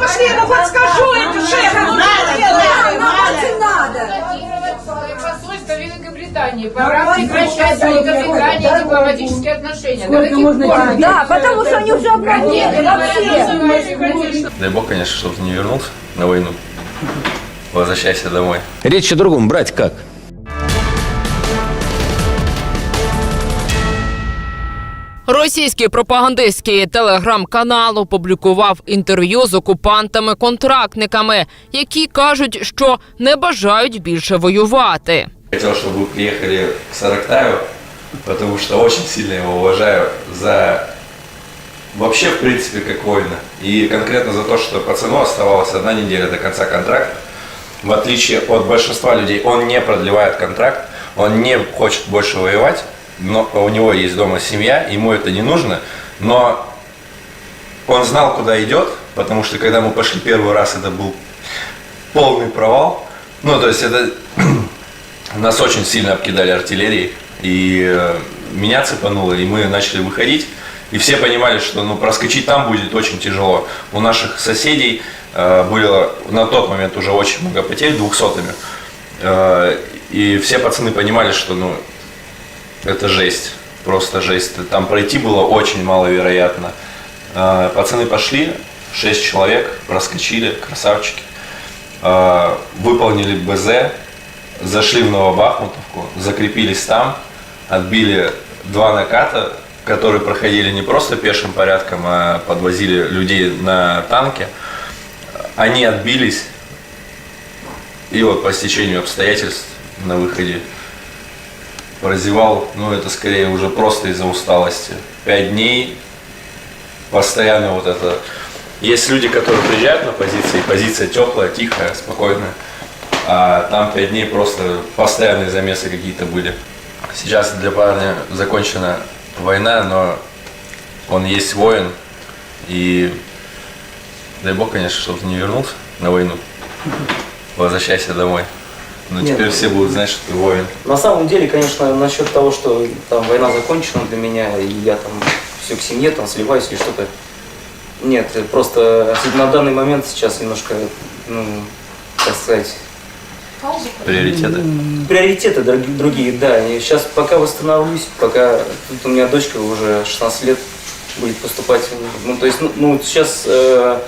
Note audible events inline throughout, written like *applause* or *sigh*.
пошли, я ему хоть скажу, эту шефу, ну что делаете? Посольство Великобритании. Пора прекращать с Великобританией дипломатические отношения. Каких пор? Да, потому что они уже обманули вообще. Дай бог, конечно, чтобы ты не вернулся на войну. Возвращайся домой. Речь о другом. Брать как? Російський пропагандистський телеграм-канал опублікував інтерв'ю з окупантами-контрактниками, які кажуть, що не бажають більше воювати. Хотел, чтобы вы приехали к Сарактаю, потому что очень сильно его уважаю за вообще, в принципе, как воина. И конкретно за то, что пацану оставалась одна неделя до конца контракта. В отличие от большинства людей, он не продлевает контракт, он не хочет больше воевать, но у него есть дома семья, ему это не нужно, но он знал, куда идет, потому что когда мы пошли первый раз, это был полный провал. Ну, то есть это *clears throat* нас очень сильно обкидали артиллерией, и э, меня цепануло, и мы начали выходить, и все понимали, что ну, проскочить там будет очень тяжело. У наших соседей э, было на тот момент уже очень много потерь, двухсотыми, Э, и все пацаны понимали, что ну, это жесть, просто жесть. Там пройти было очень маловероятно. Э, Пацаны пошли, 6 человек, проскочили, красавчики. Э, Выполнили БЗ, зашли в Новобахмутовку, закрепились там, отбили два наката, которые проходили не просто пешим порядком, а подвозили людей на танке. Они отбились, и вот по стечению обстоятельств на выходе прозевал, ну это скорее уже просто из-за усталости. Пять дней, постоянно вот это. Есть люди, которые приезжают на позиции, позиция теплая, тихая, спокойная. А там пять дней просто постоянные замесы какие-то были. Сейчас для парня закончена война, но он есть воин. И дай бог, конечно, чтобы не вернулся на войну. Возвращайся домой. Но Нет, теперь ну, все будут знать, что ты воин. На самом деле, конечно, насчет того, что там война закончена для меня, и я там все к семье там сливаюсь или что-то. Нет, просто на данный момент сейчас немножко, ну, так сказать, Приоритеты. приоритеты друг- другие, да. И сейчас пока восстановлюсь, пока тут у меня дочка уже 16 лет будет поступать. Ну, то есть, ну, ну, сейчас э,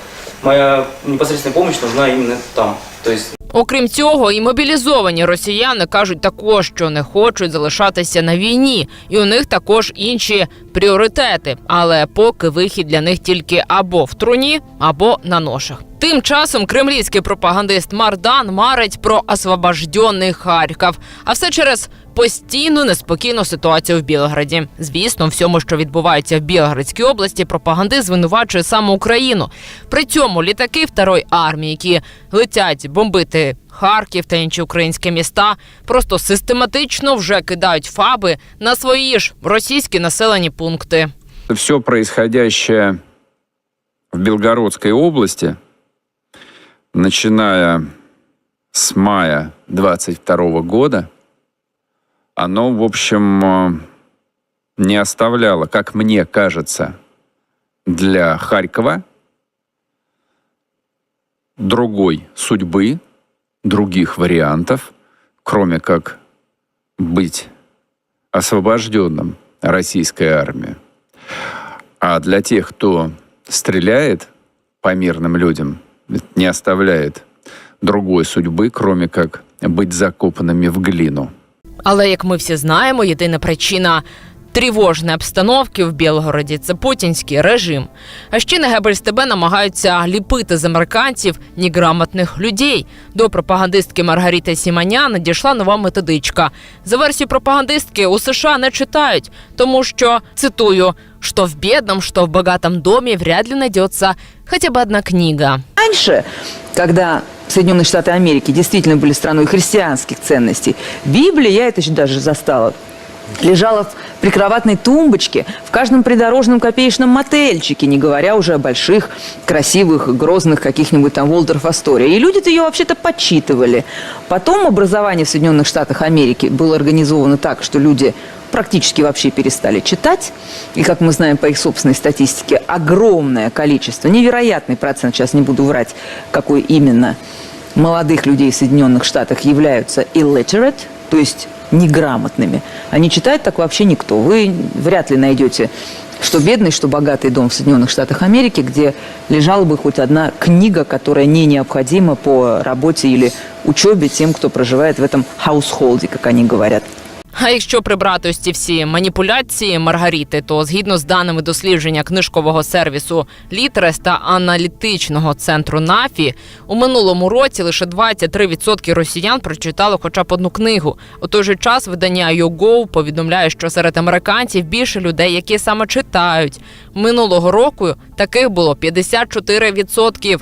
моя непосредственная помощь нужна именно там. То есть Окрім цього, і мобілізовані росіяни кажуть також, що не хочуть залишатися на війні, і у них також інші пріоритети. Але поки вихід для них тільки або в труні, або на ношах. Тим часом кремлівський пропагандист Мардан марить про освобожденний Харків, а все через постійну неспокійну ситуацію в Білграді. Звісно, всьому, що відбувається в Білградській області, пропагандист звинувачує саме Україну. При цьому літаки Второї армії, які летять бомбити Харків та інші українські міста, просто систематично вже кидають фаби на свої ж російські населені пункти. все происходящее в Белгородской области, начиная с мая 22 года, оно, в общем, э, не оставляло, как мне кажется, для Харькова другой судьбы, других вариантов, кроме как быть освобожденным российской армией. А для тех, кто стреляет по мирным людям, не оставляет другой судьбы, кроме как быть закопанными в глину. Але як ми всі знаємо, єдина причина тривожної обстановки в Білгороді це путінський режим. А ще на Гебельс ТБ намагаються ліпити з американців неграмотних людей. До пропагандистки Маргаріти Сіманян надійшла нова методичка. За версією пропагандистки у США не читають, тому що цитую. Что в бедном, что в богатом доме вряд ли найдется хотя бы одна книга. Раньше, когда Соединенные Штаты Америки действительно были страной христианских ценностей, Библия, я это еще даже застала, лежала в прикроватной тумбочке в каждом придорожном копеечном мотельчике, не говоря уже о больших, красивых, грозных каких-нибудь там Волтеров Астория. И люди-то ее вообще-то подсчитывали. Потом образование в Соединенных Штатах Америки было организовано так, что люди практически вообще перестали читать. И, как мы знаем по их собственной статистике, огромное количество, невероятный процент, сейчас не буду врать, какой именно, молодых людей в Соединенных Штатах являются illiterate, то есть неграмотными. А не читает так вообще никто. Вы вряд ли найдете что бедный, что богатый дом в Соединенных Штатах Америки, где лежала бы хоть одна книга, которая не необходима по работе или учебе тем, кто проживает в этом хаусхолде, как они говорят. А якщо прибрати ось ці всі маніпуляції Маргаріти, то згідно з даними дослідження книжкового сервісу Літрес та аналітичного центру НАФІ, у минулому році лише 23% росіян прочитали хоча б одну книгу. У той же час видання YouGo повідомляє, що серед американців більше людей, які саме читають. Минулого року таких було 54%.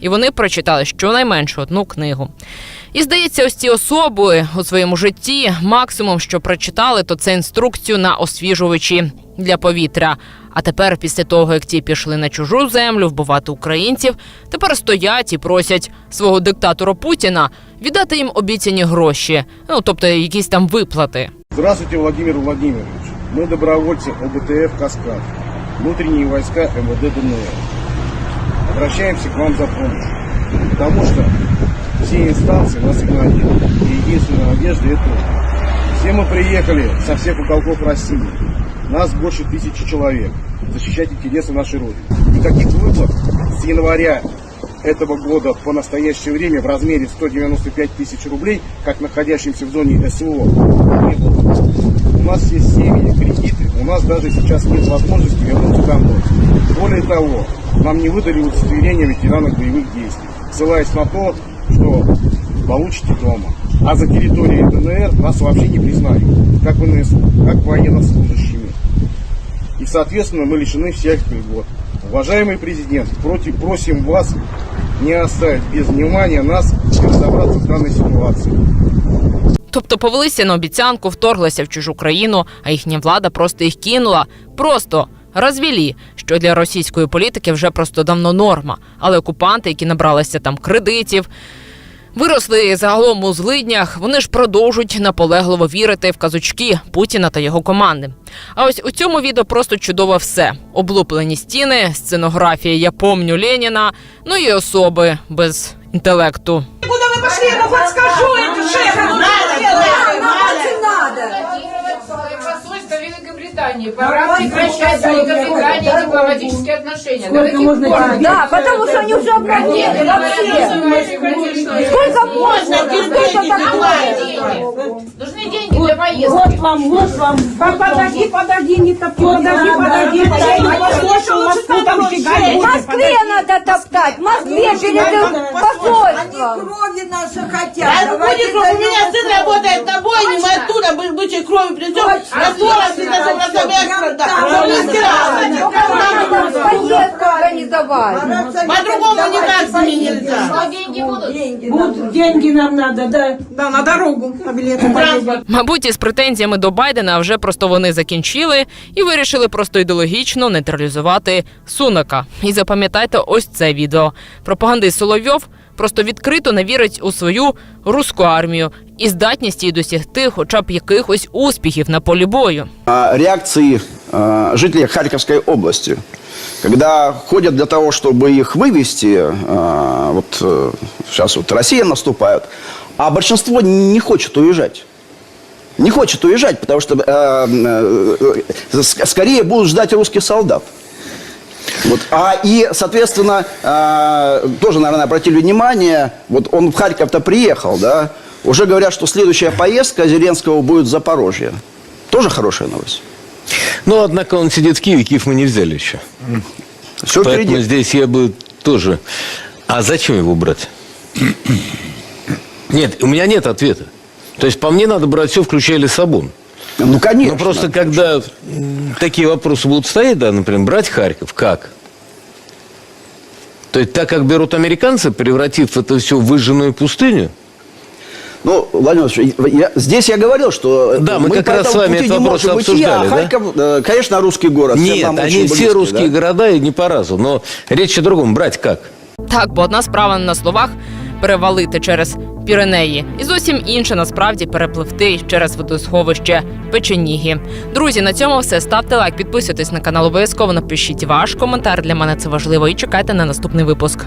І вони прочитали щонайменше одну книгу. І здається, ось ці особи у своєму житті максимум, що прочитали, то це інструкцію на освіжувачі для повітря. А тепер, після того, як ті пішли на чужу землю вбивати українців, тепер стоять і просять свого диктатора Путіна віддати їм обіцяні гроші, ну тобто якісь там виплати. Здравствуйте, Владимир Владимирович. Мы добровольцы ОБТФ «Каскад», внутренние войска МВД ДНР. Обращаемся к вам за помощью, потому что все инстанции нас игнорируют. И единственная надежда – это все мы приехали со всех уголков России. Нас больше тысячи человек. Защищать интересы нашей Родины. Никаких выплат с января этого года по настоящее время в размере 195 тысяч рублей, как находящимся в зоне СВО, не было. У нас есть семьи, кредиты, у нас даже сейчас нет возможности вернуться домой. Более того, нам не выдали удостоверение ветеранов боевых действий, ссылаясь на то, что получите дома. А за территорией ДНР нас вообще не признают, как ВНСУ, как военнослужащими. И, соответственно, мы лишены всех льгот. Уважаемый президент, против, просим вас не оставить без внимания нас и разобраться в данной ситуации. Тобто повелися на обіцянку, вторглися в чужу країну, а їхня влада просто їх кинула. Просто розвілі, що для російської політики вже просто давно норма. Але окупанти, які набралися там кредитів, виросли загалом у злиднях, вони ж продовжують наполегливо вірити в казочки Путіна та його команди. А ось у цьому відео просто чудово все: облуплені стіни, сценографія Я помню Леніна, ну і особи без інтелекту. Куди ви пошли? Я вам подскажу эту шефу. Посольство Великобритании. Пора прекращать с Великобританией дипломатические отношения. Давайте коротко. Да, потому что они уже обнаглели вообще. Сколько можно? Сколько такое? Нужны деньги для поездки. Вот вам, вот вам. Подожди, подожди, не топи. Подожди, подожди, вас, кто там фигарит. В Москве надо топтать, в Москве перед посольством. крови наши Да, хотят. ну, будет кровь. У меня сын работает на бойне, мы оттуда бы- бычьей крови придем. Организовать. По-другому никак с ними нельзя. Деньги будут? Будут деньги нам надо, да. Да, на дорогу, на билеты. Транспорт. Мабуть, із претензіями до Байдена вже просто вони закінчили і вирішили просто ідеологічно нейтралізувати Сунака. І запам'ятайте ось це відео. Пропагандист Соловйов просто відкрито не вірить у свою руську армію і здатність її досягти хоча б якихось успіхів на полі бою. а, реакции а, жителей Харьковской области, когда ходят для того, чтобы их вывести, а, вот э, сейчас вот Россия наступает, а большинство не хочет уезжать. Не хочет уезжать, потому что э, э, э, ск- скорее будут ждать русских солдат. Вот. А и, соответственно, э, тоже, наверное, обратили внимание, вот он в Харьков-то приехал, да, уже говорят, что следующая поездка Зеленского будет в Запорожье. Тоже хорошая новость. Ну, однако он сидит в Киеве, Киев мы не взяли еще. Все Поэтому впереди. здесь я бы тоже... А зачем его брать? Нет, у меня нет ответа. То есть по мне надо брать все, включая Лиссабон. Ну, конечно. Но просто когда такие вопросы будут стоять, да, например, брать Харьков, как? То есть так, как берут американцы, превратив это все в выжженную пустыню, Ну, Владимир Владимирович, я- здесь я говорил, что Да, мы по как раз этому с вами пути этот не вопрос можем идти, обсуждали, а да? Харьков, э, конечно, русский город. всем Нет, нам они очень все близкий, русские да. города и не по разу. Но речь о другом. Брать как? Так, бо одна справа на словах перевалити через Піренеї, і зовсім інше насправді перепливти через водосховище Печеніги. Друзі, на цьому все. Ставте лайк, підписуйтесь на канал. Обов'язково напишіть ваш коментар. Для мене це важливо. І чекайте на наступний випуск.